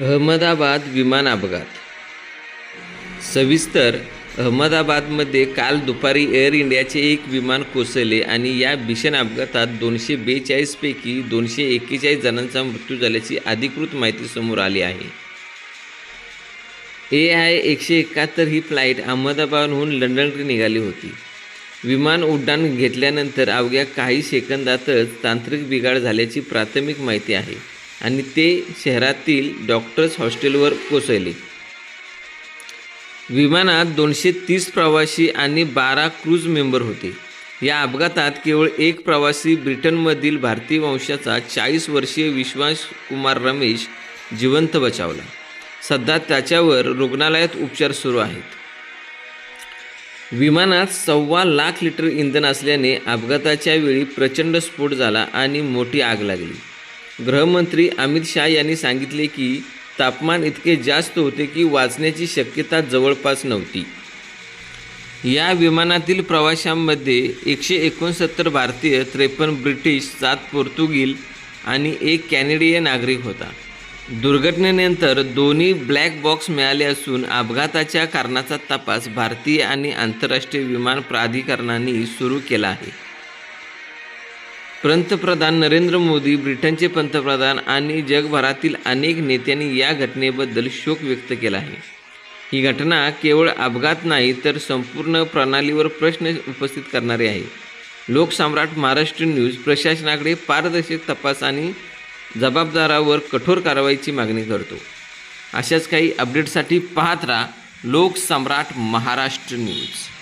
अहमदाबाद विमान अपघात. सविस्तर अहमदाबादमध्ये काल दुपारी एअर इंडियाचे एक विमान कोसळले आणि या भीषण अपघातात दोनशे बेचाळीसपैकी दोनशे एक्केचाळीस जणांचा मृत्यू झाल्याची अधिकृत माहिती समोर आली आहे. ए आय एकशे एकाहत्तर ही फ्लाईट अहमदाबादहून लंडनकडे निघाली होती. विमान उड्डाण घेतल्यानंतर अवघ्या काही सेकंदातच तांत्रिक बिघाड झाल्याची प्राथमिक माहिती आहे. आणि ते शहरातील डॉक्टर्स हॉस्टेलवर कोसळले. विमानात दोनशे तीस प्रवासी आणि बारा क्रूज मेंबर होते. या अपघातात केवळ एक प्रवासी ब्रिटनमधील भारतीय वंशाचा चाळीस वर्षीय विश्वास कुमार रमेश जिवंत बचावला. सध्या त्याच्यावर रुग्णालयात उपचार सुरू आहेत. विमानात सव्वा लाख लिटर इंधन असल्याने अपघाताच्या वेळी प्रचंड स्फोट झाला आणि मोठी आग लागली. गृहमंत्री अमित शाह यांनी सांगितले की तापमान इतके जास्त होते की वाचण्याची शक्यता जवळपास नव्हती. या विमानातील प्रवाशांमध्ये एकशे एकोणसत्तर भारतीय त्रेपन्न ब्रिटिश सात पोर्तुगील आणि एक कॅनेडियन नागरिक होता. दुर्घटनेनंतर दोन्ही ब्लॅक बॉक्स मिळाले असून अपघाताच्या कारणाचा तपास भारतीय आणि आंतरराष्ट्रीय विमान प्राधिकरणाने सुरू केला आहे. पंतप्रधान नरेंद्र मोदी ब्रिटनचे पंतप्रधान आणि जगभरातील अनेक नेत्यांनी या घटनेबद्दल शोक व्यक्त केला आहे. ही घटना केवळ अपघात नाही तर संपूर्ण प्रणालीवर प्रश्न उपस्थित करणारी आहे. लोकसम्राट महाराष्ट्र न्यूज प्रशासनाकडे पारदर्शक तपास आणि जबाबदारावर कठोर कारवाईची मागणी करतो. अशाच काही अपडेटसाठी पाहत राहा लोकसम्राट महाराष्ट्र न्यूज.